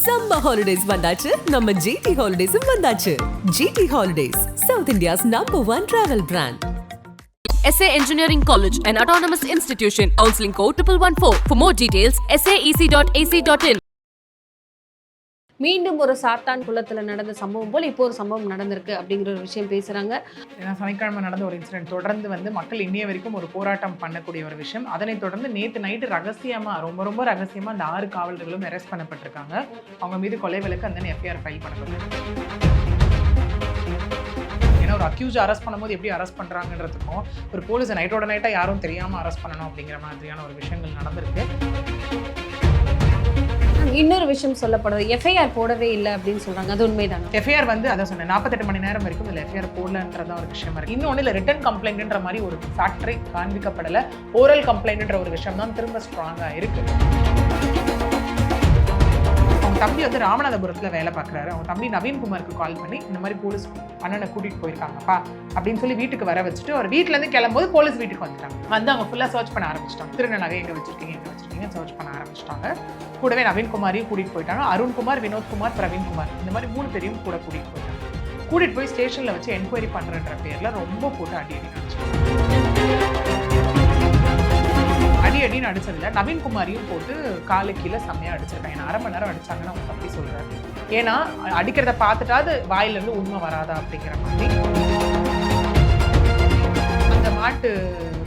Summer holidays வந்தாச்சு நம்ம GT ஹாலிடேஸும் வந்தாச்சு GT holidays South India's number one travel brand SA Engineering College, an autonomous institution. Counseling code 1114. For more details, saec.ac.in. மீண்டும் ஒரு சாத்தான் குளத்துல நடந்த சம்பவம் போல் இப்போ ஒரு சம்பவம் நடந்திருக்கு அப்படிங்கிற ஒரு விஷயம் பேசுறாங்க. ஏன்னா சனிக்கிழமை நடந்த ஒரு இன்சிடென்ட் தொடர்ந்து வந்து மக்கள் இன்னைய வரைக்கும் ஒரு போராட்டம் பண்ணக்கூடிய ஒரு விஷயம். அதனைத் தொடர்ந்து நேற்று நைட்டு ரகசியமா ரொம்ப ரொம்ப ரகசியமா அந்த ஆறு காவலர்களும் அரெஸ்ட் பண்ணப்பட்டிருக்காங்க. அவங்க மீது கொலை விலக்கு அந்த எஃப்ஐஆர் ஃபைல் பண்ணப்பட்டிருக்கு. ஏன்னா ஒரு அக்யூஸ் அரெஸ்ட் பண்ணும்போது எப்படி அரெஸ்ட் பண்ணுறாங்கன்றதுக்கும் ஒரு போலீஸ் நைட்டோட நைட்டாக யாரும் தெரியாமல் அரெஸ்ட் பண்ணணும் அப்படிங்கிற மாதிரியான ஒரு விஷயங்கள் நடந்திருக்கு. இன்னொரு விஷயம் சொல்லப்படுது எஃப்ஐஆர் போடவே இல்லை அப்படின்னு சொல்றாங்க. அது உண்மைதான்? எஃப்ஐஆர் வந்து அதை சொன்னேன் நாற்பத்தெட்டு மணி நேரம் வரைக்கும் இதில் எஃப்ஐஆர் போடலன்றதான் ஒரு விஷயம் இருக்கு. இன்னொன்று இல்லை ரிட்டன் கம்ப்ளைண்ட்ன்ற மாதிரி ஒரு ஃபேக்டரி காண்பிக்கப்படலை. ஓரல் கம்ப்ளைண்ட்ன்ற ஒரு விஷயம் தான் திரும்ப ஸ்ட்ராங்காக இருக்கு. அவங்க தம்பி வந்து ராமநாதபுரத்தில் வேலை பார்க்குறாரு. அவங்க தம்பி நவீன்குமாருக்கு கால் பண்ணி இந்த மாதிரி போலீஸ் அண்ணனை கூட்டிகிட்டு போயிருக்காங்கப்பா அப்படின்னு சொல்லி வீட்டுக்கு வர வச்சுட்டு ஒரு வீட்டிலேருந்து கிளம்பும்போது போலீஸ் வீட்டுக்கு வந்துட்டாங்க. வந்து அவங்க ஃபுல்லாக சர்ச் பண்ண ஆரம்பிச்சிட்டாங்க. திருந எங்கே வச்சிருக்கீங்க எங்கே வச்சிருக்கீங்க. சர்ச் பண்ண ஆரம்பிச்சிட்டாங்க. கூடவே நவீன்குமாரையும் கூட்டிகிட்டு போயிட்டாங்க. அருண்குமார் வினோத்குமார் பிரவீன்குமார். இந்த மாதிரி மூணு பேரையும் கூட கூட்டிகிட்டு போயிட்டாங்க. கூட்டிகிட்டு போய் ஸ்டேஷனில் வச்சு என்கொயரி பண்ணுறன்ற பேரில் ரொம்ப போட்டு அடி அடி அடி அடின்னு அடிச்சதுல நவீன்குமாரியும் போட்டு காலு கீழே செம்மையாக அடிச்சிருக்காங்க. ஏன்னா அரை மணி நேரம் அடிச்சாங்கன்னு அவங்க தப்பி சொல்கிறாரு ஏன்னா அடிக்கிறத பார்த்துட்டாது வாயிலேருந்து உண்மை வராதா அப்படிங்கிற மாதிரி. அந்த மாட்டு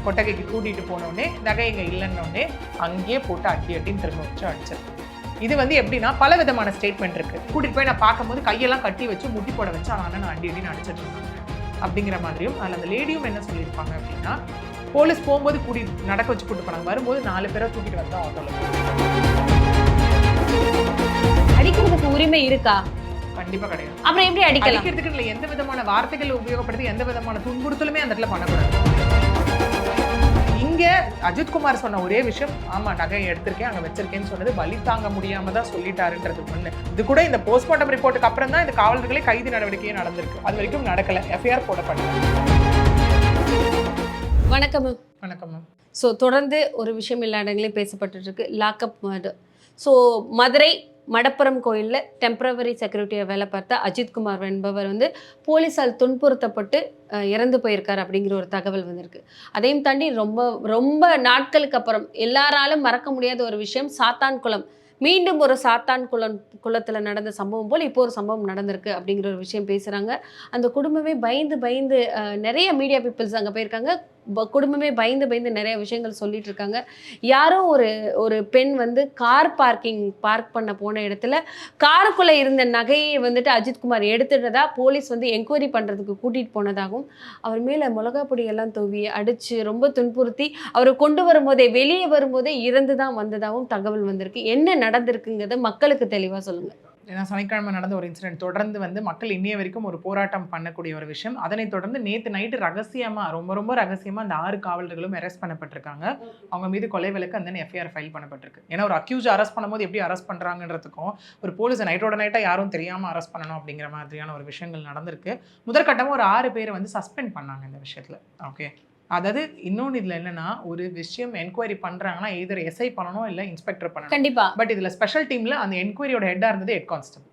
கொட்டகைக்கு கூட்டிட்டு போனோடனே நகை இங்கே இல்லைன்னொடனே அங்கேயே போட்டு அடி அடின்னு திரும்ப வச்சு அடிச்சிருக்காங்க இது வந்து எப்படின்னா பல விதமான ஸ்டேட்மெண்ட் இருக்கு. கூட்டிட்டு போய் நான் பார்க்கும்போது கையெல்லாம் கட்டி வச்சு முட்டி போட வச்சு ஆனால் நான் அடி அடின்னு அடிச்சிட்டு இருக்காங்க அப்படிங்கிற மாதிரியும் அதில் அந்த லேடியும் என்ன சொல்லியிருப்பாங்க அப்படின்னா போலீஸ் போகும்போது கூட்டி நடக்க வச்சு கூட்டு போனாங்க. வரும்போது நாலு பேரை தூக்கிட்டு வந்தா ஆட்டோவில் அடிக்கிறதுக்கு உரிமை இருக்கா? கண்டிப்பா கிடையாது. அப்புறம் எப்படி அடிக்கிறதுக்கு இல்லை எந்த விதமான வார்த்தைகள் உபயோகப்படுத்தி எந்த விதமான துன்புறுத்தலுமே அந்த இடத்துல பண்ணக்கூடாது. அஜித்குமார் சொன்ன ஒரே விஷயம் ஆமா நகை எடுத்திருக்கேன் அங்க வச்சிருக்கேன்னு சொன்னது வலி தாங்க முடியாம தான் சொல்லிட்டாருன்றது ஒண்ணு. இது கூட இந்த போஸ்ட்மார்ட்டம் ரிப்போர்ட்டுக்கு அப்புறம் தான் இந்த காவலர்களே கைது நடவடிக்கையே நடந்திருக்கு. அது வரைக்கும் நடக்கல. எஃப்ஐஆர் போடப்படல வணக்கம் வணக்கம் மேம் ஸோ தொடர்ந்து ஒரு விஷயம் எல்லா இடங்களையும் பேசப்பட்டு இருக்கு. Lockup murder so Madurai Madappuram கோயிலில் டெம்பரவரி செக்யூரிட்டியை வேலை பார்த்த அஜித்குமார் என்பவர் வந்து போலீஸால் துன்புறுத்தப்பட்டு இறந்து போயிருக்கார் அப்படிங்கிற ஒரு தகவல் வந்திருக்கு. அதையும் தாண்டி ரொம்ப ரொம்ப நாட்களுக்கு அப்புறம் எல்லாராலும் மறக்க முடியாத ஒரு விஷயம் சாத்தான் குளம். மீண்டும் ஒரு சாத்தான் குளம் குளத்தில் நடந்த சம்பவம் போல் இப்போ ஒரு சம்பவம் நடந்திருக்கு அப்படிங்கிற ஒரு விஷயம் பேசுகிறாங்க அந்த குடும்பமே பயந்து பயந்து நிறைய மீடியா பீப்புள்ஸ் அங்கே போயிருக்காங்க. குடும்பமே பயந்து பயந்து நிறைய விஷயங்கள் சொல்லிட்டு இருக்காங்க யாரோ ஒரு ஒரு பெண் வந்து கார் பார்க்கிங் பார்க் பண்ண போன இடத்துல காருக்குள்ளே இருந்த நகையை வந்துட்டு அஜித்குமார் எடுத்துட்டதா போலீஸ் வந்து என்கொயரி பண்ணுறதுக்கு கூட்டிகிட்டு போனதாகவும் அவர் மேலே மிளகா பொடியெல்லாம் தூவி அடித்து ரொம்ப துன்புறுத்தி அவரை கொண்டு வரும்போதே வெளியே வரும்போதே இறந்து தான் வந்ததாகவும் தகவல் வந்திருக்கு. என்ன நடந்திருக்குங்கிறத மக்களுக்கு தெளிவாக சொல்லுங்கள் ஏன்னா சனிக்கிழமை நடந்த ஒரு இன்சிடென்ட் தொடர்ந்து வந்து மக்கள் இன்னைய வரைக்கும் ஒரு போராட்டம் பண்ணக்கூடிய ஒரு விஷயம். அதனைத் தொடர்ந்து நேற்று நைட்டு ரகசியமாக ரொம்ப ரொம்ப ரகசியமாக அந்த ஆறு காவலர்களும் அரெஸ்ட் பண்ணப்பட்டிருக்காங்க. அவங்க மீது கொலை விலக்கு அந்த எஃப்ஐஆர் ஃபைல் பண்ணப்பட்டிருக்கு. ஏன்னா ஒரு அக்யூஸ் அரெஸ்ட் பண்ணும்போது எப்படி அரெஸ்ட் பண்ணுறாங்கன்றதுக்கும் ஒரு போலீஸ் நைட்டோட நைட்டாக யாரும் தெரியாமல் அரெஸ்ட் பண்ணணும் அப்படிங்கிற மாதிரியான ஒரு விஷயங்கள் நடந்திருக்கு. முதற்கட்டமாக ஒரு ஆறு பேரை வந்து சஸ்பெண்ட் பண்ணாங்க இந்த விஷயத்தில். ஓகே அதாவது இன்னொன்று இதில் என்னன்னா ஒரு விஷயம் என்கொயரி பண்றாங்கன்னா எதிர் எஸ்ஐ பண்ணணும் இல்லை இன்ஸ்பெக்டர் பண்ணணும். கண்டிப்பா. பட் இதுல ஸ்பெஷல் டீம்ல அந்த என்கொயரியோட ஹெட்டா இருந்தது ஹெட் கான்ஸ்டபிள்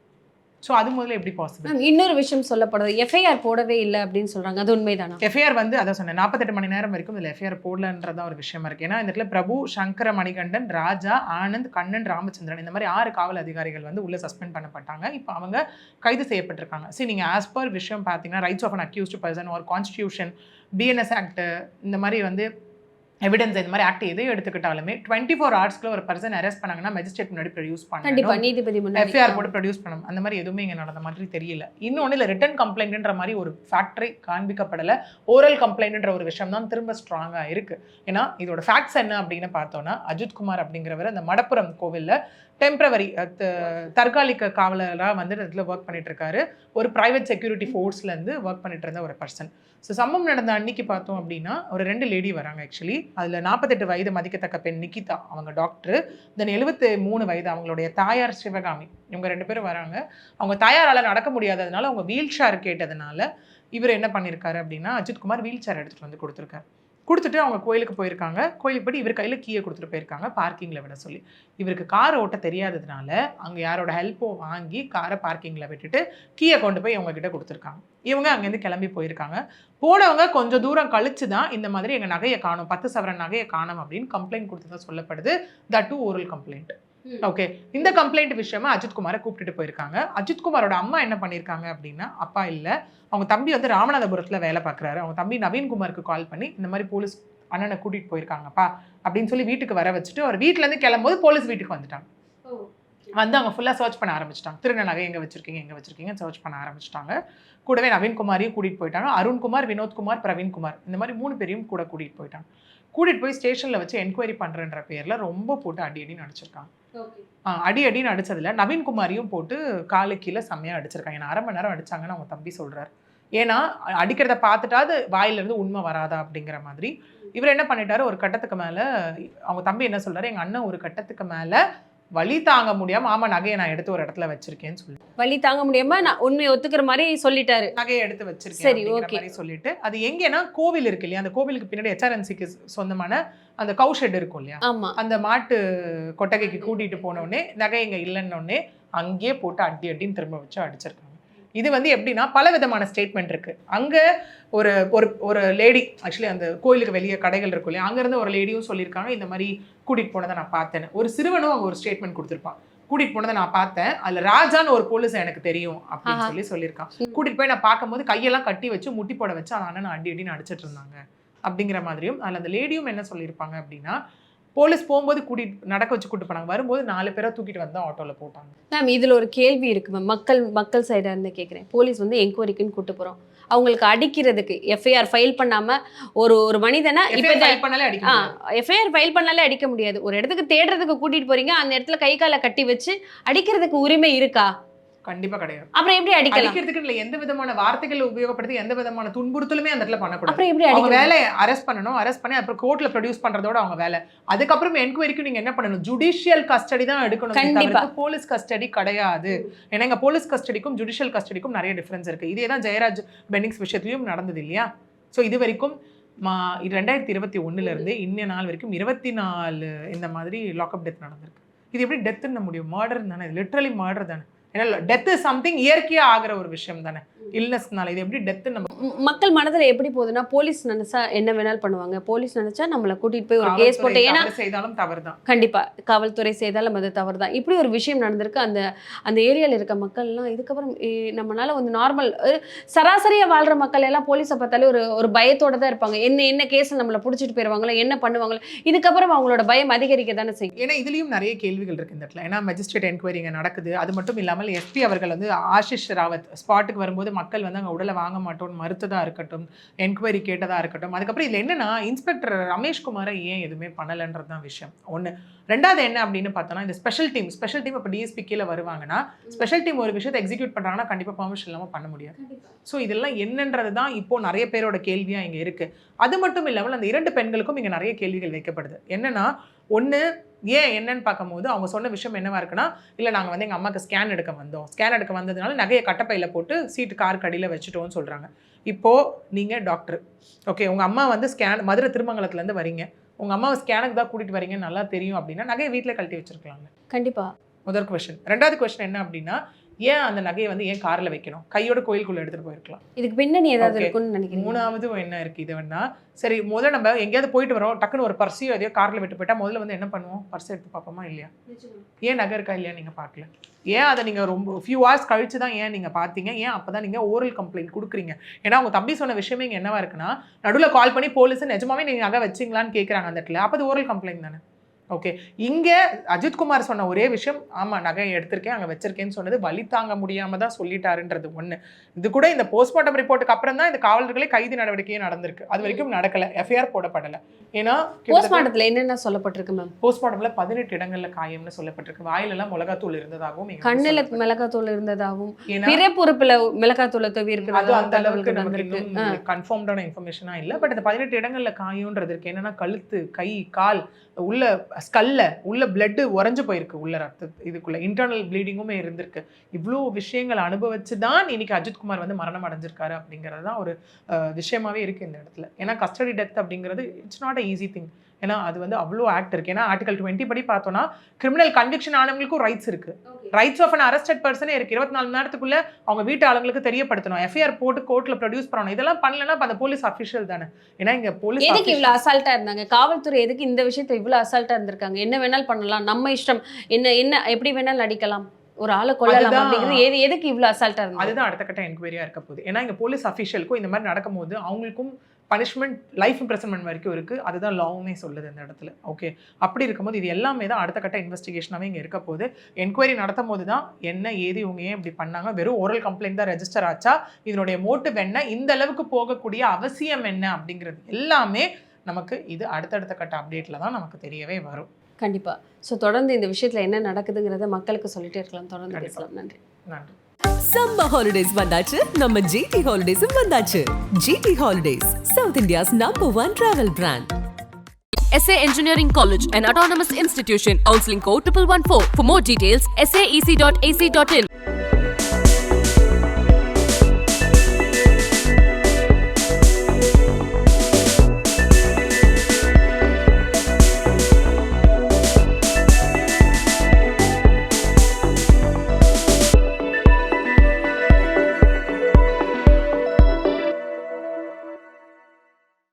ஸோ அது முதல்ல எப்படி பாசிபிள் இன்னொரு விஷயம் சொல்லப்படுறது எஃப்ஐஆர் போடவே இல்லை அப்படின்னு சொல்றாங்க. அது உண்மைதானா? எஃப்ஐஆர் வந்து அதான் சொன்னேன் நாற்பத்தெட்டு மணி நேரம் வரைக்கும் இதில் எஃப்ஐஆர் போடலன்றதான் ஒரு விஷயமா இருக்கு. ஏன்னா இந்த இடத்துல பிரபு சங்கர மணிகண்டன் ராஜா ஆனந்த் கண்ணன் ராமச்சந்திரன் இந்த மாதிரி ஆறு காவல் அதிகாரிகள் வந்து உள்ள சஸ்பெண்ட் பண்ணப்பட்டாங்க. இப்போ அவங்க கைது செய்யப்பட்டிருக்காங்க. சரி நீங்க ஆஸ் பர் விஷயம் பார்த்தீங்கன்னா rights of an accused person ஒரு கான்ஸ்டியூஷன் பிஎன்எஸ் ஆக்ட் இந்த மாதிரி வந்து எவிடன்ஸ் இந்த மாதிரி ஆக்ட் எதை எடுத்துக்கிட்டாலுமே டுவெண்ட்டி ஃபோர் ஹவர்ஸ்க்குள்ள ஒரு பர்சன் அரெஸ்ட் பண்ணாங்கன்னா மேஜிஸ்ட்ரேட் முன்னாடி ப்ரொடியூஸ் பண்ணணும். நீதிபதி எஃப்ஐஆர் போட்டு ப்ரொடியூஸ் பண்ணணும். அந்த மாதிரி எதுவுமே இங்கே நடந்த மாதிரி தெரியல. இன்னொன்று இல்லை ரிட்டன் கம்ப்ளைண்ட்ன்ற மாதிரி ஒரு ஃபேக்டரி காண்பிக்கப்படலை. ஓரல் கம்ப்ளைண்ட்ன்ற ஒரு விஷயம் தான் திரும்ப ஸ்ட்ராங்காக இருக்கு. ஏன்னா இதோட ஃபேக்ட்ஸ் என்ன அப்படின்னு பார்த்தோன்னா அஜித்குமார் அப்படிங்கிறவர் அந்த மடப்புரம் கோவிலில் டெம்பரவரி தற்காலிக காவலராக வந்து இதில் ஒர்க் பண்ணிட்டு இருக்காரு. ஒரு ப்ரைவேட் செக்யூரிட்டி ஃபோர்ஸ்லேருந்து ஒர்க் பண்ணிட்டு இருந்த ஒரு பர்சன் ஸோ சம்பவம் நடந்த அன்னைக்கு பார்த்தோம் அப்படின்னா ஒரு ரெண்டு லேடி வராங்க ஆக்சுவலி அதில் நாற்பத்தெட்டு வயது மதிக்கத்தக்க பெண் நிக்கிதா அவங்க டாக்டர் தென் எழுபத்து மூணு வயது அவங்களுடைய தாயார் சிவகாமி. இவங்க ரெண்டு பேரும் வராங்க. அவங்க தாயாரால் நடக்க முடியாததுனால அவங்க வீல் சேர் கேட்டதுனால இவர் என்ன பண்ணியிருக்காரு அப்படின்னா அஜித்குமார் வீல் சேர் எடுத்துகிட்டு வந்து கொடுத்துருக்காரு. கொடுத்துட்டு அவங்க கோயிலுக்கு போயிருக்காங்க. கோயிலுக்கு போய் இவர் கையில் கீயை கொடுத்துட்டு போயிருக்காங்க. பார்க்கிங்கில் விட சொல்லி. இவருக்கு கார் ஓட்ட தெரியாததுனால அங்கே யாரோட ஹெல்ப்பும் வாங்கி காரை பார்க்கிங்கில் விட்டுட்டு கீயை கொண்டு போய் இவங்ககிட்ட கொடுத்துருக்காங்க. இவங்க அங்கேருந்து கிளம்பி போயிருக்காங்க. போனவங்க கொஞ்சம் தூரம் கழிச்சு தான் இந்த மாதிரி எங்கள் நகையை காணும் பத்து சவரன் நகையை காணும் அப்படின்னு கம்ப்ளைண்ட் கொடுத்ததா சொல்லப்படுது. That too oral complaint okay இந்த கம்ப்ளைண்ட் விஷயமா அஜித்குமாரை கூப்பிட்டுட்டு போயிருக்காங்க. அஜித்குமாரோட அம்மா என்ன பண்ணியிருக்காங்க அப்படின்னா அப்பா இல்லை. அவங்க தம்பி வந்து ராமநாதபுரத்தில் வேலை பார்க்குறாரு. அவங்க தம்பி நவீன்குமாருக்கு கால் பண்ணி இந்த மாதிரி போலீஸ் அண்ணனை கூட்டிகிட்டு போயிருக்காங்கப்பா அப்படின்னு சொல்லி வீட்டுக்கு வர வச்சுட்டு அவர் வீட்டிலேருந்து கிளம்பும்போது போலீஸ் வீட்டுக்கு வந்துட்டாங்க. வந்து அவங்க ஃபுல்லாக சர்ச் பண்ண ஆரம்பிச்சிட்டாங்க. திருந நகை எங்கே வச்சிருக்கீங்க எங்கே வச்சிருக்கீங்க சர்ச் பண்ண ஆரம்பிச்சிட்டாங்க. கூடவே நவீன்குமாரையும் கூட்டிகிட்டு போயிட்டாங்க. அருண்குமார் வினோத்குமார் பிரவீன்குமார். இந்த மாதிரி மூணு பேரையும் கூட கூட்டிகிட்டு போயிட்டாங்க. கூட்டிகிட்டு போய் ஸ்டேஷனில் வச்சு என்கொயரி பண்ணுறன்ற பேரில் ரொம்ப போட்டு அடி அடி நடிச்சிருக்காங்க ஆ, அடி அடின்னு அடிச்சதுல நவீன்குமாரையும் போட்டு காலு கீழே செம்மையாக அடிச்சிருக்காங்க. ஏன்னா அரை மணி நேரம் அடிச்சாங்கன்னு அவங்க தம்பி சொல்றாரு. ஏன்னா அடிக்கிறத பார்த்துட்டாது வாயிலிருந்து உண்மை வராதா அப்படிங்கிற மாதிரி. இவர் என்ன பண்ணிட்டாரு? ஒரு கட்டத்துக்கு மேல அவங்க தம்பி என்ன சொல்றாரு? எங்க அண்ணன் ஒரு கட்டத்துக்கு மேல வலி தாங்க முடியாம ஆமா நகையை நான் எடுத்து ஒரு இடத்துல வச்சிருக்கேன்னு சொல்லி. வழி தாங்க முடியாம நான் உண்மையை ஒத்துக்கிற மாதிரி சொல்லிட்டாரு. நகையை எடுத்து வச்சிருக்கேன் சரி. மாதிரி சொல்லிட்டு அது எங்கன்னா கோவில் இருக்கு இல்லையா? அந்த கோவிலுக்கு பின்னாடி ஹெச்ஆர்என்சிக்கு சொந்தமான அந்த கவு ஷெட் இருக்கும் இல்லையா? அந்த மாட்டு கொட்டகைக்கு கூட்டிட்டு போன உடனே நகை இங்க இல்லைன்ன உடனே அங்கேயே போட்டு அடி அடின்னு திரும்ப வச்சு அடிச்சிருக்காங்க. இது வந்து எப்படின்னா பல விதமான ஸ்டேட்மெண்ட் இருக்கு. அங்க ஒரு ஒரு ஒரு லேடி ஆக்சுவலி அந்த கோயிலுக்கு வெளியே கடைகள் இருக்கும் இல்லையா? அங்கிருந்து ஒரு லேடியும் சொல்லியிருக்காங்க இந்த மாதிரி கூட்டிட்டு போனதை நான் பார்த்தேன் ஒரு சிறுவனும் அங்க ஒரு ஸ்டேட்மெண்ட் கொடுத்துருப்பான். கூட்டிட்டு போனதை நான் பார்த்தேன். அதுல ராஜான்னு ஒரு போலீஸ் எனக்கு தெரியும் அப்படின்னு. சொல்லி சொல்லியிருக்கான். கூட்டிட்டு போய் நான் பார்க்கும்போது கையெல்லாம் கட்டி வச்சு முட்டி போட வச்சு அவன் அண்ணன் அடி அடின்னு அடிச்சிட்டு இருந்தாங்க. அப்படிங்கிற மாதிரியும் அதில் அந்த லேடியும் என்ன சொல்லியிருப்பாங்க அப்படின்னா போலீஸ் போகும்போது கூட்டிட்டு நடக்க வச்சு கூட்டு போனாங்க. வரும்போது நாலு பேரை தூக்கிட்டு வந்து ஆட்டோல போட்டாங்க. மேம் இதுல ஒரு கேள்வி இருக்கு மேம் மக்கள் மக்கள் சைடா இருந்து கேட்குறேன் போலீஸ் வந்து என்கொயரிக்குன்னு கூட்டு போறோம். அவங்களுக்கு அடிக்கிறதுக்கு எஃப்ஐஆர் ஃபைல் பண்ணாம ஒரு ஒரு மனிதனை இப்போ இப்போ பண்ணாலே அடிக்க. எஃப்ஐஆர் ஃபைல் பண்ணாலே அடிக்க முடியாது. ஒரு இடத்துக்கு தேடுறதுக்கு கூட்டிட்டு போறீங்க அந்த இடத்துல கை காலை கட்டி வச்சு அடிக்கிறதுக்கு உரிமை இருக்கா? கண்டிப்பா கிடையாது. அப்புறம் எப்படி அடிக்கலாம்? அடிக்கிறதுக்கு இல்ல எந்த விதமான வார்த்தைகள் உபயோகப்படுத்தி எந்த விதமான துன்புறுத்தலுமே அந்த இடத்துல பண்ணக்கூடாது. அப்புறம் எப்படி அவங்க வேலையை அரெஸ்ட் பண்ணணும் அரெஸ்ட் பண்ணி அப்புறம் கோர்ட்ல ப்ரொடியூஸ் பண்றதோட அவங்க வேலை. அதுக்கப்புறம் என்கொயரிக்கு நீங்க என்ன பண்ணணும்? ஜுடிஷியல் கஸ்டடி தான் எடுக்கணும். கண்டிப்பா. போலீஸ் கஸ்டடி கிடையாது. ஏன்னா இங்க போலீஸ் கஸ்டடிக்கும் ஜுடிஷியல் கஸ்டடிக்கும் நிறைய டிஃபரன்ஸ் இருக்கு. இதே தான் ஜெயராஜ் பென்னிங்ஸ் விஷயத்துலயும் நடந்தது இல்லையா? ஸோ இது வரைக்கும் மா ரெண்டாயிரத்தி இருபத்தி ஒண்ணுல இருந்து இன்ன நாள் வரைக்கும் இருபத்தி நாலு இந்த மாதிரி லாக்அப் டெத் நடந்திருக்கு. இது எப்படி டெத்துன்னு முடியும்? மர்டர் தானே? லிட்ரலி மர்டர் தானே? ஏன்னா டெத் இஸ் சம்திங் இயற்கையா ஆகிற ஒரு விஷயம் தானே. இல்னஸ்னால இது எப்படி டெத்து நம்ம மக்கள் மனதுல எப்படி போகுதுன்னா போலீஸ் நினைச்சா என்ன வேணாலும் பண்ணுவாங்க. போலீஸ் நினைச்சா நம்மளை கூட்டிட்டு போய் ஒரு கேஸ் போட்டு ஏன்னா தவறு செய்தாலும் தவறுதான். கண்டிப்பா காவல்துறை செய்தாலும் அது தவறு தான் இப்படி ஒரு விஷயம் நடந்திருக்கு. அந்த அந்த ஏரியால இருக்க மக்கள்லாம் இதுக்கப்புறம் ஏ, நம்மனால வந்து நார்மல் சராசரியா வாழ்ற மக்கள் எல்லாம் போலீஸை பார்த்தாலே ஒரு ஒரு பயத்தோட தான் இருப்பாங்க. என்ன என்ன கேஸ்ல நம்மளை பிடிச்சிட்டு போயிருவாங்களோ என்ன பண்ணுவாங்களோ இதுக்கப்புறம் அவங்களோட பயம் அதிகரிக்க தானே செய்யும். ஏன்னா இதுலயும் நிறைய கேள்விகள் இருக்கு இந்த இடத்துல. ஏன்னா மெஜிஸ்ட்ரேட் என்கொயரி இங்க நடக்குது. அது மட்டும் இல்லாமல் எஸ்பி அவர்கள் வந்து ஆஷிஷ் ராவத் ஸ்பாட்டுக்கு வரும்போது மக்கள் வந்து அங்க உடலை வாங்க மாட்டோம்னு மறுத்ததா இருக்கட்டும் என்கொயரி கேட்டதா இருக்கட்டும். அதுக்கப்புறம் இதுல என்னன்னா இன்ஸ்பெக்டர் ரமேஷ்குமாரை ஏன் எதுவுமே பண்ணலைன்றது தான் விஷயம். ஒண்ணு. ரெண்டாவது என்ன அப்படின்னு பார்த்தோம்னா இந்த ஸ்பெஷல் டீம் ஸ்பெஷல் டீம் இப்போ டிஎஸ்பி கீழே வருவாங்கன்னா ஸ்பெஷல் டீம் ஒரு விஷயத்தை எக்ஸிக்யூட் பண்றாங்கன்னா கண்டிப்பா பெர்மிஷன் இல்லாம பண்ண முடியாது. ஸோ இதெல்லாம் என்னன்றது தான் இப்போ நிறைய பேரோட கேள்வியா இங்க இருக்கு. அது மட்டும் இல்லாமல் அந்த இரண்டு பெண்களுக்கும் இங்க நிறைய கேள்விகள் வைக்கப்படுது. என்னன்னா ஒண்ணு ஏன் என்னன்னு பார்க்கும்போது அவங்க சொன்ன விஷயம் என்னவா இருக்குன்னா இல்லை நாங்கள் வந்து எங்கள் அம்மாவுக்கு ஸ்கேன் எடுக்க வந்தோம். ஸ்கேன் எடுக்க வந்ததுனால நகையை கட்டப்பையில் போட்டு சீட்டு கார் கடியில் வச்சுட்டோம்னு சொல்கிறாங்க இப்போது நீங்கள் டாக்டர் ஓகே உங்கள் அம்மா வந்து ஸ்கேன் மதுரை திருமங்கலத்துலேருந்து வரீங்க. உங்கள் அம்மாவை ஸ்கேனுக்கு தான் கூட்டிகிட்டு வரீங்கன்னு நல்லா தெரியும் அப்படின்னா நகையை வீட்டில் கழட்டி வச்சிருக்கலாங்க கண்டிப்பா. முதல் கொஷின் ரெண்டாவது கொஷின் என்ன அப்படின்னா ஏன் அந்த நகையை வந்து ஏன் காரில் வைக்கணும்? கையோட கோயிலுக்குள்ளே எடுத்துகிட்டு போயிருக்கலாம். இதுக்கு பின்னணி ஏதாவது Okay. இருக்கும்னு நினைக்கிறேன் மூணாவது என்ன இருக்கு? இது வேணா சரி முதல்ல நம்ம எங்கேயாவது போயிட்டு வரோம் டக்குன்னு ஒரு பர்ஸையோ எதையோ கார்ல விட்டு போயிட்டா முதல்ல வந்து என்ன பண்ணுவோம்? பர்ஸ் எடுத்து பார்ப்போமா இல்லையா? ஏன் நகை இருக்கா இல்லையா நீங்க பார்க்கல. ஏன் அதை நீங்க ரொம்ப ஃபியூ ஹவர்ஸ் கழிச்சு தான் ஏன் நீங்க பார்த்தீங்க? ஏன் அப்பதான் நீங்க ஓரல் கம்ப்ளைண்ட் கொடுக்குறீங்க? ஏன்னா அவங்க தம்பி சொன்ன விஷயமே இங்க என்னவா இருக்குன்னா நடுவில் கால் பண்ணி போலீஸ் நிஜமாவே நீங்க நகை வச்சிங்களான்னு கேட்குறாங்க அந்த இடத்துல. அப்போ அது ஓரல் கம்ப்ளைண்ட் தானே? ஓகே இங்க அஜித்குமார் சொன்ன ஒரே விஷயம் ஆமா நகை எடுத்திருக்கேன் அங்க வச்சிருக்கேன்னு சொன்னது வலி தாங்க முடியாம தான் சொல்லிட்டாருன்றது ஒண்ணு. இது கூட இந்த போஸ்ட்மார்ட்டம் ரிப்போர்ட்டுக்கு அப்புறம் தான் இந்த காவலர்களே கைது நடவடிக்கையே நடந்திருக்கு. அது வரைக்கும் நடக்கல. எஃப்ஐஆர் போடப்படல. ஏன்னா போஸ்ட்மார்ட்டத்துல என்னென்ன சொல்லப்பட்டிருக்கு மேம் போஸ்ட்மார்ட்டம்ல பதினெட்டு இடங்கள்ல காயம்னு சொல்லப்பட்டிருக்கு. வாயிலெல்லாம் மிளகாத்தூள் இருந்ததாகவும் கண்ணுல. மிளகாத்தூள் இருந்ததாகவும் பிற பொறுப்புல மிளகாத்தூளை தவி இருக்கிறதா அந்த அளவுக்கு நமக்கு இன்னும் கன்ஃபார்ம்டான இன்ஃபர்மேஷனா இல்ல. பட் இந்த பதினெட்டு இடங்கள்ல காயும்ன்றது இருக்கு. என்னன்னா கழுத்து கை கால் உள்ள ஸ்கல்ல உள்ள பிளட்டு உறைஞ்சு போயிருக்கு உள்ள ரத்த இதுக்குள்ள. இன்டர்னல் ப்ளீடிங்குமே இருந்திருக்கு. இவ்வளோ விஷயங்களை அனுபவிச்சு தான் இன்னைக்கு அஜித்குமார் வந்து மரணம் அடைஞ்சிருக்காரு அப்படிங்கிறது தான் ஒரு விஷயமாவே இருக்கு இந்த இடத்துல. ஏன்னா கஸ்டடி டெத் அப்படிங்கிறது it's not a easy thing ஏன்னா அது வந்து அவ்வளோ ஆக்ட் இருக்கு. ஏன்னா ஆர்டிகல் டுவெண்ட்டி படி பார்த்தோம்னா கிரிமினல் கன்விக்ஷன் ஆனவங்களுக்கும் ரைட்ஸ் இருக்கு. ரைட்ஸ் ஆஃப் அன் அரெஸ்டட் பர்சனே இருக்கு. இருபத்தி நாலு மணி நேரத்துக்குள்ள அவங்க வீட்டு ஆளுங்களுக்கு தெரியப்படுத்தணும். எஃப்ஐஆர் போட்டு கோர்ட்ல ப்ரொடியூஸ் பண்ணணும். இதெல்லாம் பண்ணலன்னா அந்த போலீஸ் அஃபிஷியல் தானே. ஏன்னா இங்க போலீஸ் எதுக்கு இவ்வளவு அசால்ட்டா இருந்தாங்க? காவல்துறை எதுக்கு இந்த விஷயத்தை இவ்வளவு அசால்ட்டா இருந்திருக்காங்க? என்ன வேணாலும் பண்ணலாம். நம்ம இஷ்டம். என்ன என்ன எப்படி வேணாலும் நடிக்கலாம். ஒரு ஆளை அதுதான். அப்படிங்கிறது எது எதுக்கு இவ்வளவு அசால்ட்டா இருந்தாங்க? அதுதான் அடுத்த கட்ட என்கொயரியா இருக்க போகுது. ஏன்னா இங்க போலீஸ் அஃபிஷியலுக்கும் இந்த மாதிரி நடக்கும்போது அவங்களுக்கும் பனிஷ்மெண்ட் லைஃப் இம்ப்ரெசன்மெண்ட் வரைக்கும் இருக்கு. அதுதான் லாவுமே சொல்லுது இந்த இடத்துல. ஓகே அப்படி இருக்கும்போது இது எல்லாமே தான் அடுத்த கட்ட இன்வெஸ்டிகேஷனாவே இங்க இருக்க போகுது. என்கொயரி நடத்தும் போது தான் என்ன ஏது இவங்க ஏன் இப்படி பண்ணாங்க? வெறும் ஓரல் கம்ப்ளைண்ட் தான் ரெஜிஸ்டர் ஆச்சா? இதனுடைய மோட்டிவ் என்ன? இந்த அளவுக்கு போகக்கூடிய அவசியம் என்ன? அப்படிங்கிறது எல்லாமே நமக்கு இது அடுத்தடுத்த கட்ட அப்டேட்ல தான் நமக்கு தெரியவே வரும். கண்டிப்பா. சோ தொடர்ந்து இந்த விஷயத்துல என்ன நடக்குதுங்கிறத மக்களுக்கு சொல்லிட்டே இருக்கலாம். தொடர்ந்து. பேசலாம். நன்றி. நன்றி. சம்மர் ஹாலிடேஸ் வந்தாச்சு நம்ம ஜிடி ஹாலிடேஸும் வந்தாச்சு GT holidays South India's number one travel brand SA Engineering College, an autonomous institution. Counseling code 1114. For more details, saec.ac.in.